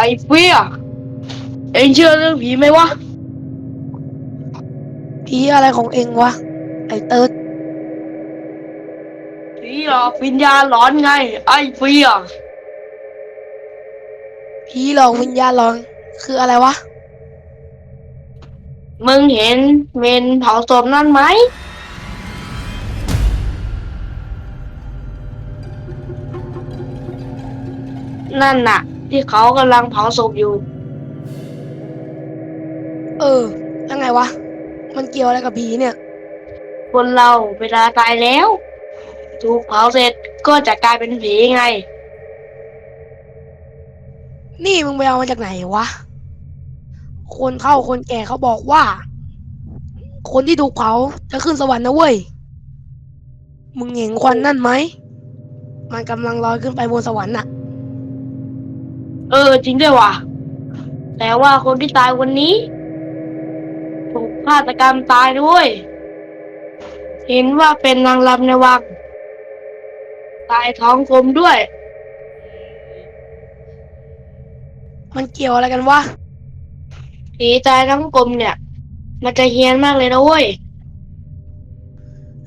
ไอ้เฟียเอ็งเชื่อเรื่องผีไหมวะ ผีอะไรของเองวะ ไอ้เติร์ดผีหลอกวิญญาณหลอนไง ไอ้เฟียผีหลอกวิญญาณหลอนคืออะไรวะ มึงเห็นเมนเผาศพนั่นไหม นั่นน่ะ ที่เขากำลังเผาศพอยู่ เออยังไงวะ มันเกี่ยวอะไรกับผีเนี่ย คนเราเวลาตายแล้ว ถูกเผาเสร็จก็จะกลายเป็นผีไง นี่มึงไปเอามาจากไหนวะ คนเฒ่าคนแก่เขาบอกว่า คนที่ถูกเผาจะขึ้นสวรรค์นะเว้ย มึงเห็นควันนั่นไหม มันกำลังลอยขึ้นไปบนสวรรค์น่ะ เออ จริงด้วยว่ะ แต่ว่าคนที่ตายวันนี้ ถูกฆาตกรรมตายด้วย เห็นว่าเป็นนางรำในวัง ตายท้องกลมด้วย มันเกี่ยวอะไรกันวะผีตายทั้งกลมเนี่ย มันจะเฮี้ยนมากเลยนะเว้ย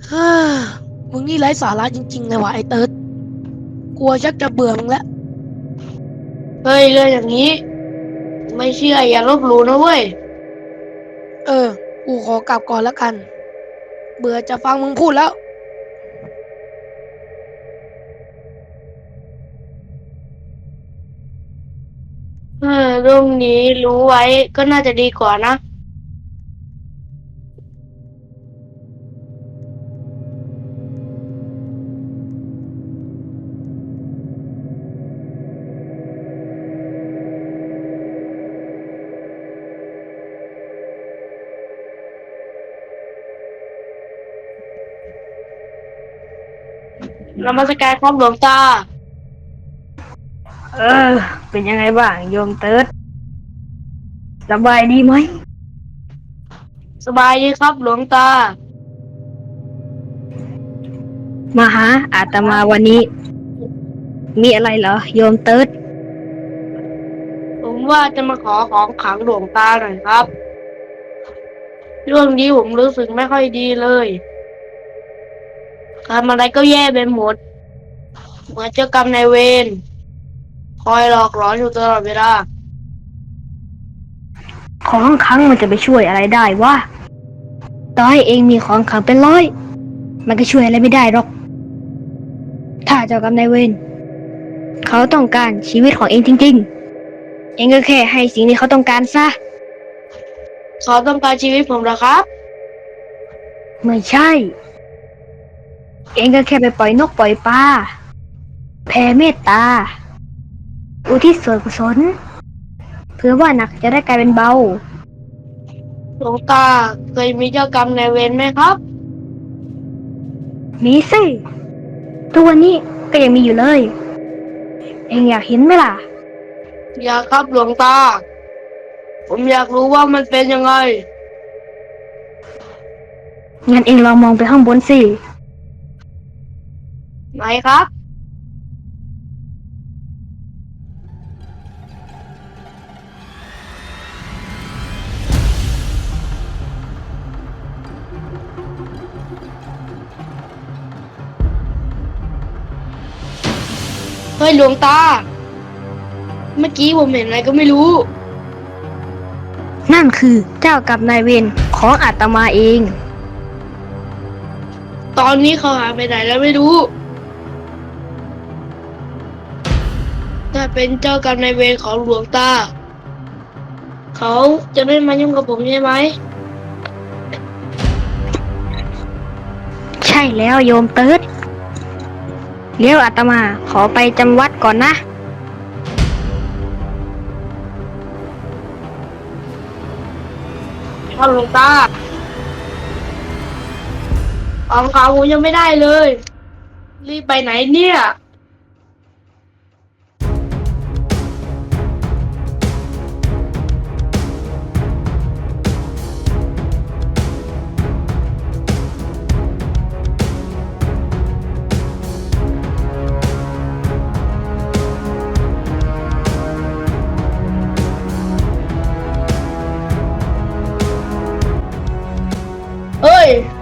เฮ้อมึงนี่ไร้สาระจริงๆเลยว่ะไอ้เติร์ดกลัวชักจะเบื่อมึงแล้ว เฮ้ยเรื่องอย่างนี้ ไม่เชื่ออย่าลบหลู่นะเว้ย เออ กูขอกลับก่อนแล้วกัน เบื่อจะฟังมึงพูดแล้ว เออเรื่องนี้รู้ไว้ก็น่าจะดีกว่านะ นมัสการครับหลวงตา เออ เป็นยังไงบ้างโยมเติร์ดสบายดีไหม สบายดีครับหลวงตา มาหาอาตมาวันนี้ มีอะไรเหรอโยมเติร์ดผมว่าจะมาขอของขลังหลวงตาหน่อยครับ เรื่องนี้ผมรู้สึกไม่ค่อยดีเลย ทำอะไรก็แย่ไปหมด เหมือนเจ้ากรรมนายเวรคอยหลอกหลอนอยู่ตลอดเวลา ของครั้งมันจะไปช่วยอะไรได้วะต่อให้เองมีของขลังเป็นร้อย มันก็ช่วยอะไรไม่ได้หรอก ถ้าเจ้ากรรมนายเวรเขาต้องการชีวิตของเองจริง ๆ เองก็แค่ให้สิ่งที่เขาต้องการซะ เขาต้องการชีวิตผมเหรอครับ ไม่ใช่ เองก็แค่ไปปล่อยนกปล่อยปลาแผ่เมตตา อุทิศส่วนกุศลเพื่อว่าหนักจะได้กลายเป็นเบา หลวงตาเคยมีเจ้ากรรมนายเวรไหมครับ มีสิตัวนนี้ก็ยังมีอยู่เลย เองอยากเห็นไหมล่ะ อยากครับหลวงตา ผมอยากรู้ว่ามันเป็นยังไง งั้นเองลองมองไปข้างบนสิ ไหนครับเฮ้ยหลวงตา เมื่อกี้ผมเห็นอะไรก็ไม่รู้ นั่นคือเจ้ากับนายเวรของอาตมาเอง ตอนนี้เขาหายไปไหนแล้วไม่รู้ ถ้าเป็นเจ้ากรรมนายเวรของหลวงตา เขาจะไม่มายุ่งกับผมใช่ไหม ใช่แล้วโยมเติร์ดเลี้ยวอาตมาขอไปจำวัดก่อนนะ ครับหลวงตาของเขาผมยังไม่ได้เลย รีบไปไหนเนี่ย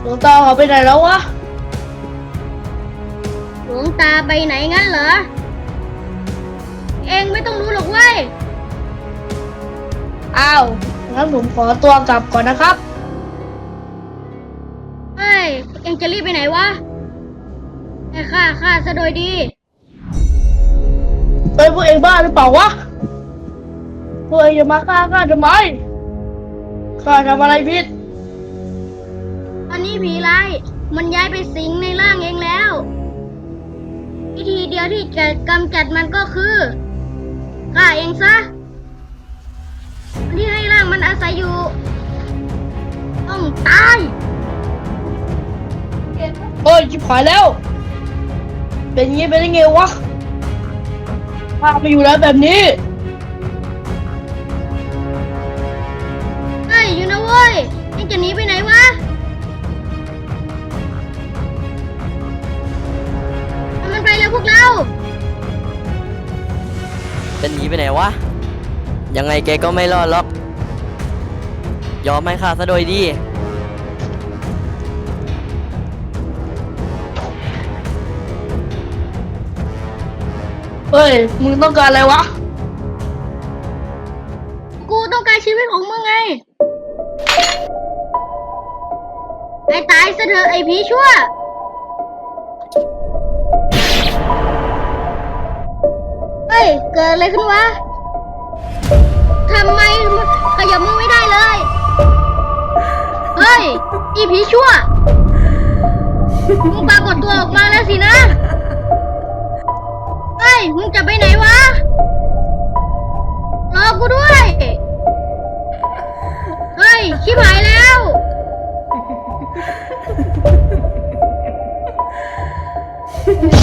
วงตาเขาไปไหนแล้ววะหลวงตาไปไหนงั้นเหรอ เองไม่ต้องรู้หรอกเว้ย อ้าวงั้นผมขอตัวกลับก่อนนะครับเฮ้ย เองจะรีบไปไหนวะให้ข้าข้าซะโดยดีเฮ้ยพวกเองบ้าหรือเปล่าวะพวกเองจะมาฆ่าข้าทำไมข้าทำอะไรผิดตอ นนี้ผีร้าย มันย้ายไปสิงในร่างเองแล้ว วิธีเดียวที่จะกำจัดมันก็คือฆ่าเองซะคนที่ให้ร่างมันอาศัยอยู่ ต้องตายเฮ้ยชิบหายแล้ว เป็นงี้เป็นยังไงวะข้าไม่อยู่แล้วแบบนี้เฮ้ยอยู่นะเว้ยเองจะหนีไปไหนวะ ไปเลยพวกเราจะหนีไปไหนวะ ยังไงแกก็ไม่รอดหรอก ยอมให้ข้าซะโดยดี เฮ้ย มึงต้องการอะไรวะ กูต้องการชีวิตของมึงไงไอ้ตายซะเถอะไอ้ผีชั่ว ย เกิดอะไรขึ้นวะทำไมขยับมึงไม่ได้เลย เฮ้ย อีผีชั่ว มึงปรากฏตัวออกมาแล้วสินะ เฮ้ย มึงจะไปไหนวะ รอกูด้วย เฮ้ย ชิบหายแล้วนี่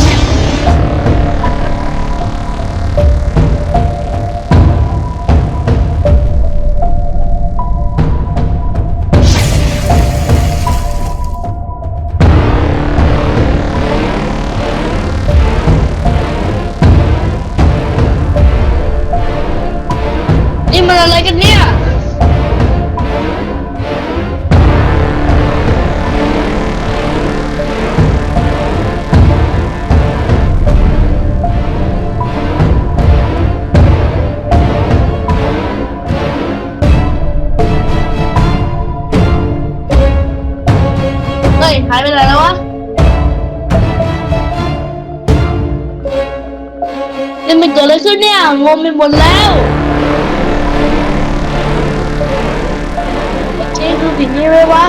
ายไปไหนแล้ววะนี่มันเกิดอะไรขึ้นเนี่ย งงไปหมดแล้วจริงคือสิ่งนี้ไหมวะ